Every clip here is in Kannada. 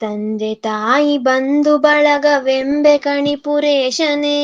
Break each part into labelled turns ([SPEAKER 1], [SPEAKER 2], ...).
[SPEAKER 1] ತಂದೆ ತಾಯಿ ಬಂಧು ಬಳಗವೆಂಬೆ ಕಣಿಪುರೇಶನೇ.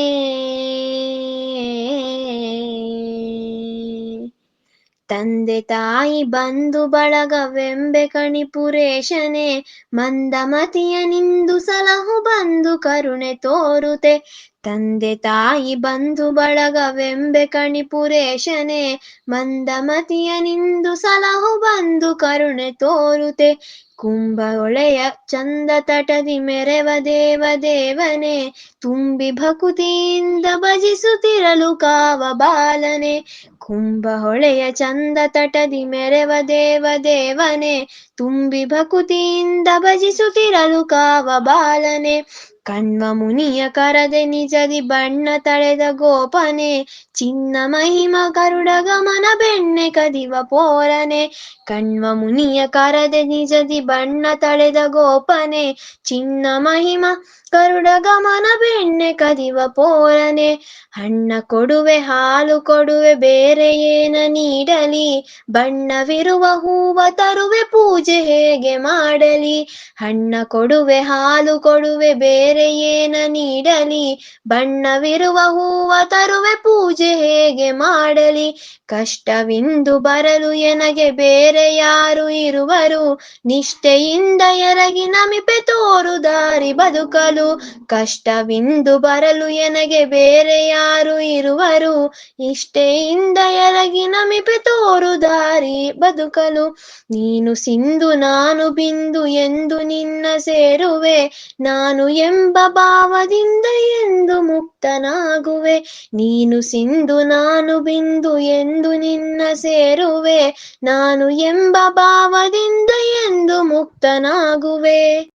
[SPEAKER 1] ತಂದೆ ತಾಯಿ ಬಂಧು ಬಳಗವೆಂಬೆ ಕಣಿಪುರೇಶನೇ, ಮಂದಮತಿಯ ನಿಂದು ಸಲಹು ಬಂದು ಕರುಣೆ ತೋರುತೆ ತಂದೆ ತಾಯಿ ಬಂಧು ಬಳಗವೆಂಬೆ ಕಣಿಪುರೇಶನೆ, ಮಂದಮತಿಯ ನಿಂದು ಸಲಹು ಬಂದು ಕರುಣೆ ತೋರುತೆ ಕುಂಭ ಹೊಳೆಯ ಚಂದ ತಟದಿ ಮೆರೆವ ದೇವ ದೇವನೆ, ತುಂಬಿ ಭಕುತಿಯಿಂದ ಭಜಿಸುತ್ತಿರಲು ಕಾವ ಬಾಲನೆ. ಕುಂಭ ಹೊಳೆಯ ಚಂದ ತಟದಿ ಮೆರೆವ ದೇವ ದೇವನೆ, ತುಂಬಿ ಭಕುತಿಯಿಂದ ಭಜಿಸುತ್ತಿರಲು ಕಾವ ಬಾಲನೆ. ಕಣ್ವ ಮುನಿಯ ಕರದೆ ನಿಜದಿ ಬಣ್ಣ ತಳೆದ ಗೋಪನೆ, ಚಿನ್ನ ಮಹಿಮ ಕರುಡ ಗಮನ ಬೆಣ್ಣೆ ಕದಿವ ಪೋರನೆ ಕಣ್ವ ಮುನಿಯ ಕರದೆ ನಿಜದಿ ಬಣ್ಣ ತಳೆದ ಗೋಪನೆ, ಚಿನ್ನ ಮಹಿಮ ಕರುಡ ಗಮನ ಬೆಣ್ಣೆ ಕದಿವ ಪೋರನೆ ಹಣ್ಣ ಕೊಡುವೆ ಹಾಲು ಕೊಡುವೆ ಬೇರೆ ಏನ ನೀಡಲಿ ಬಣ್ಣವಿರುವ ಹೂವ ತರುವೆ ಪೂಜೆ ಹೇಗೆ ಮಾಡಲಿ ಹಣ್ಣ ಕೊಡುವೆ ಹಾಲು ಕೊಡುವೆ ಬೇರೆ ಏನ ನೀಡಲಿ? ಬಣ್ಣವಿರುವ ಹೂವ ತರುವೆ ಪೂಜೆ ಹೇಗೆ ಮಾಡಲಿ? ಕಷ್ಟವಿಂದು ಬರಲು ಎನಗೆ ಬೇರೆ ಯಾರು ಇರುವರು? ನಿಷ್ಠೆಯಿಂದ ಎರಗಿ ನಮಿಪೆ ತೋರು ದಾರಿ ಬದುಕಲು, ಕಷ್ಟವಿಂದು ಬರಲು ಎನಗೆ ಬೇರೆ ಯಾರು ಇರುವರು? ಇಷ್ಟೆಯಿಂದ ಎರಗಿ ನಮಿಪೆ ತೋರು ದಾರಿ ಬದುಕಲು. ನೀನು ಸಿಂಧು, ನಾನು ಬಿಂದು ಎಂದು ನಿನ್ನ ಸೇರುವೆ. ನಾನು ಎಂಬ ಭಾವದಿಂದ ಎಂದು ಮುಕ್ತನಾಗುವೆ. ನೀನು ಸಿಂಧು, ನಾನು ಬಿಂದು ಎಂದು ನಿನ್ನ ಸೇರುವೆ. ನಾನು ಎಂಬ ಭಾವದಿಂದ ಎಂದು ಮುಕ್ತನಾಗುವೆ.